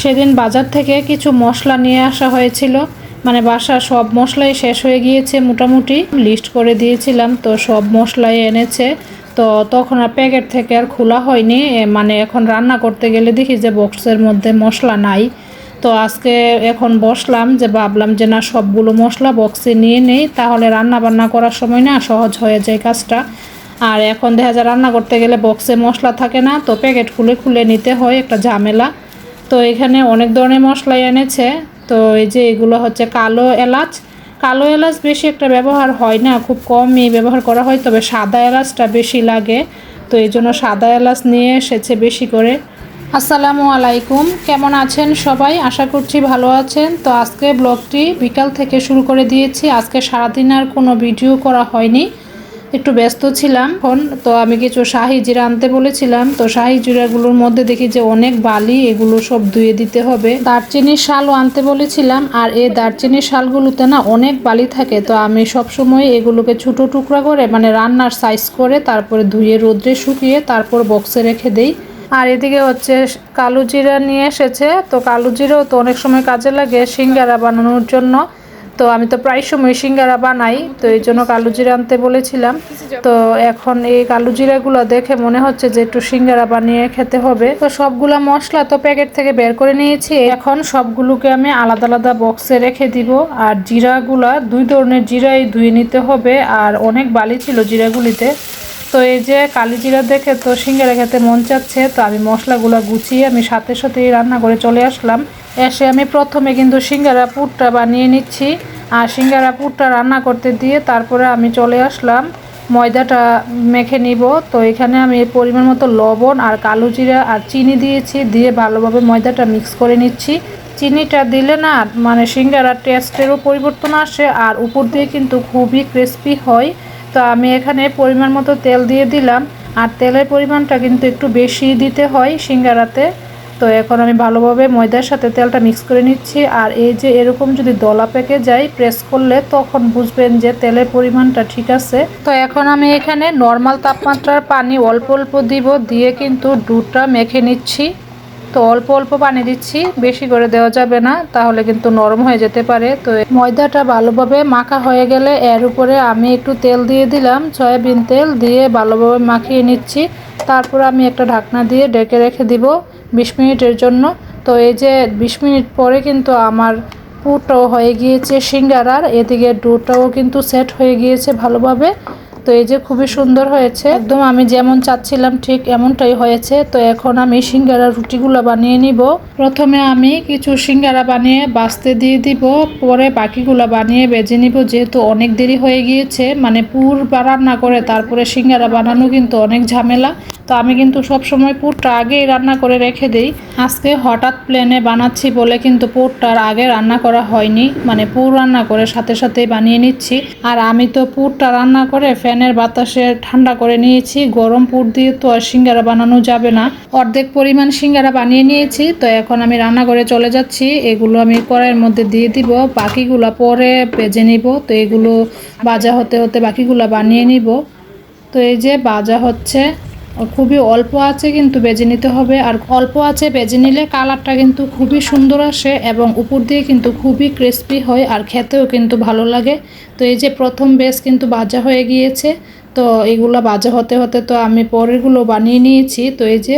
সেদিন বাজার থেকে কিছু মশলা নিয়ে আসা হয়েছিল। মানে বাসা সব মশলাই শেষ হয়ে গিয়েছে মোটামুটি। লিস্ট করে দিয়েছিলাম, তো সব মশলাই এনেছে। তো তখন আর প্যাকেট থেকে আর খোলা হয়নি। মানে এখন রান্না করতে গেলে দেখি যে বক্সের মধ্যে মশলা নাই। তো আজকে এখন বসলাম যে ভাবলাম যে না, সবগুলো মশলা বক্সে নিয়ে নেই, তাহলে রান্না বান্না করার সময় না সহজ হয়ে যায় কাজটা। আর এখন দেখা যায় রান্না করতে গেলে বক্সে মশলা থাকে না, তো প্যাকেট খুলে খুলে নিতে হয়, একটা ঝামেলা। তো এখানে অনেক ধরনের মশলাই এনেছে। তো এই যে এগুলো হচ্ছে কালো এলাচ। কালো এলাচ বেশি একটা ব্যবহার হয় না, খুব কমই ব্যবহার করা হয়, তবে সাদা এলাচটা বেশি লাগে। তো এই জন্য সাদা এলাচ নিয়ে এসেছে বেশি করে। আসসালামু আলাইকুম, কেমন আছেন সবাই? আশা করছি ভালো আছেন। তো আজকে ব্লগটি বিকাল থেকে শুরু করে দিয়েছি। আজকে সারাদিন আর কোনো ভিডিও করা হয়নি। একটু ব্যস্ত ছিলাম এখন, তো আমি কিছু শাহি জিরা আনতে বলেছিলাম। তো শাহি জিরাগুলোর মধ্যে দেখি যে অনেক বালি, এগুলো সব ধুয়ে দিতে হবে। দারচিনির শালও আনতে বলেছিলাম, আর এই দারচিনির শালগুলোতে না অনেক বালি থাকে। তো আমি সব সময় এগুলোকে ছোটো টুকরা করে মানে রান্নার সাইজ করে, তারপরে ধুয়ে রোদ্রে শুকিয়ে তারপর বক্সে রেখে দেই। আর এদিকে হচ্ছে কালো জিরা নিয়ে এসেছে। তো কালো জিরাও তো অনেক সময় কাজে লাগে সিঙ্গারা বানানোর জন্য। তো আমি তো প্রায় সময় সিঙ্গারা বানাই, তো এই জন্য কালো জিরা আনতে বলেছিলাম। তো এখন এই কালো জিরাগুলো দেখে মনে হচ্ছে যে একটু সিঙ্গারা বানিয়ে খেতে হবে। তো সবগুলা মশলা তো প্যাকেট থেকে বের করে নিয়েছি। এখন সবগুলোকে আমি আলাদা আলাদা বক্সে রেখে দিব। আর জিরাগুলা, দুই ধরনের জিরাই ধুয়ে নিতে হবে। আর অনেক বালি ছিল জিরাগুলিতে। তো এই যে কালি জিরা দেখে তো সিঙ্গারা খেতে মন চাচ্ছে। তো আমি মশলাগুলো গুছিয়ে আমি সাথে সাথেই রান্না করে চলে আসলাম। এসে আমি প্রথমে কিন্তু সিঙ্গারা পুরটা বানিয়ে নিচ্ছি। আর সিঙ্গারা পুরটা রান্না করতে দিয়ে তারপরে আমি চলে আসলাম। ময়দাটা মেখে নিব। তো এখানে আমি পরিমাণ মতো লবণ আর কালো জিরা আর চিনি দিয়েছি। দিয়ে ভালোভাবে ময়দাটা মিক্স করে নিচ্ছি। চিনিটা দিলে না মানে সিঙ্গারার টেস্টেরও পরিবর্তন আসে আর উপর দিয়ে কিন্তু খুবই ক্রিস্পি হয়। তো আমি এখানে পরিমাণ মতো তেল দিয়ে দিলাম। আর তেলের পরিমাণটা কিন্তু একটু বেশি দিতে হয় সিঙ্গারাতে। তো এখন আমি ভালোভাবে ময়দার সাথে তেলটা মিক্স করে নিচ্ছি। আর এই যে এরকম যদি দলা পেকে যায় প্রেস করলে তখন বুঝবেন যে তেলের পরিমাণটা ঠিক আছে। তো এখন আমি এখানে নর্মাল তাপমাত্রার পানি অল্প অল্প দিব, দিয়ে কিন্তু দুধটা মেখে নিচ্ছি। তো অল্প অল্প পানি দিচ্ছি, বেশি করে দেওয়া যাবে না, তাহলে কিন্তু নরম হয়ে যেতে পারে। তো ময়দাটা ভালোভাবে মাখা হয়ে গেলে এর উপরে আমি একটু তেল দিয়ে দিলাম, সয়াবিন তেল দিয়ে ভালোভাবে মাখিয়ে নিচ্ছি। তারপর আমি একটা ঢাকনা দিয়ে ডেকে রেখে দিব বিশ মিনিটের জন্য। তো এই যে বিশ মিনিট পরে কিন্তু আমার পুরটাও হয়ে গিয়েছে সিঙ্গারার, এদিকে ডোটাও কিন্তু সেট হয়ে গিয়েছে ভালোভাবে। তো এই যে খুবই সুন্দর হয়েছে। একদম আমি যেমন চাচ্ছিলাম ঠিক এমনটাই হয়েছে। তো এখন আমি সিঙ্গারা রুটিগুলো বানিয়ে নিব। প্রথমে আমি কিছু সিঙ্গারা বানিয়ে বাঁচতে দিয়ে দিব। পরে বাকিগুলো বানিয়ে বেজে নিব। যেহেতু অনেক দেরি হয়ে গিয়েছে মানে পুর বা রান্না করে তারপরে সিঙ্গারা বানানো কিন্তু অনেক ঝামেলা। তো আমি কিন্তু সব সময় পুরটা আগেই রান্না করে রেখে দিই। আজকে হঠাৎ প্লেনে বানাচ্ছি বলে কিন্তু পুরটার আগে রান্না করা হয়নি। মানে পুর রান্না করে সাথে সাথেই বানিয়ে নিচ্ছি। আর আমি তো পুরটা রান্না করে ফ্যানের বাতাসে ঠান্ডা করে নিয়েছি। গরম পুর দিয়ে তো আর সিঙ্গারা বানানো যাবে না। অর্ধেক পরিমাণ সিঙ্গারা বানিয়ে নিয়েছি। তো এখন আমি রান্না করে চলে যাচ্ছি। এগুলো আমি কড়াইয়ের মধ্যে দিয়ে দিব। বাকিগুলো পরে ভেজে নিব। তো এগুলো বাজা হতে হতে বাকিগুলো বানিয়ে নিব। তো এই যে বাজা হচ্ছে খুবই অল্প আছে কিন্তু বেজে নিতে হবে। আর অল্প আছে বেজে নিলে কালারটা কিন্তু খুবই সুন্দর আসে এবং উপর দিয়ে কিন্তু খুবই ক্রিস্পি হয় আর খেতেও কিন্তু ভালো লাগে। তো এই যে প্রথম বেজ কিন্তু ভাজা হয়ে গিয়েছে, তো এগুলো ভাজা হতে হতে তো আমি পরেরগুলো বানিয়ে নিয়েছি। তো এই যে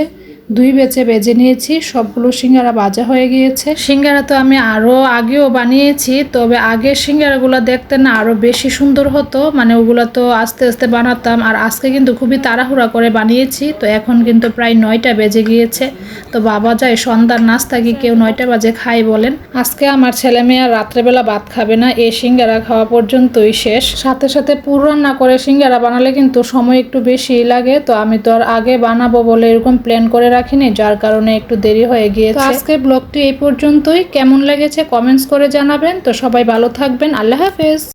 দুই বেচে বেজে নিয়েছি, সবগুলো সিঙ্গারা বাজা হয়ে গিয়েছে। সিঙ্গারা তো আমি আরও আগেও বানিয়েছি, তবে আগের সিঙ্গারাগুলো দেখতে না আরও বেশি সুন্দর হতো। মানে ওগুলো তো আস্তে আস্তে বানাতাম, আর আজকে কিন্তু খুবই তাড়াহুড়া করে বানিয়েছি, তো এখন কিন্তু প্রায় নয়টা বেজে গিয়েছে। তো বাবা যায় সন্ধ্যার নাস্তা কি কেউ নয়টা বাজে খাই বলেন। আজকে আমার ছেলে মেয়ে রাত্রেবেলা ভাত খাবে না, এই সিঙ্গারা খাওয়া পর্যন্তই শেষ। সাথে সাথে পুর রান্না করে সিঙ্গারা বানালে কিন্তু সময় একটু বেশি লাগে, তো আমি তো আর আগে বানাবো বলে এরকম প্ল্যান করে রাখিনি, যার কারণে একটু দেরি হয়ে গিয়েছে। আজকে ব্লগটি এই পর্যন্তই। কেমন লেগেছে কমেন্টস করে জানাবেন। তো সবাই ভালো থাকবেন। আল্লাহ হাফেজ।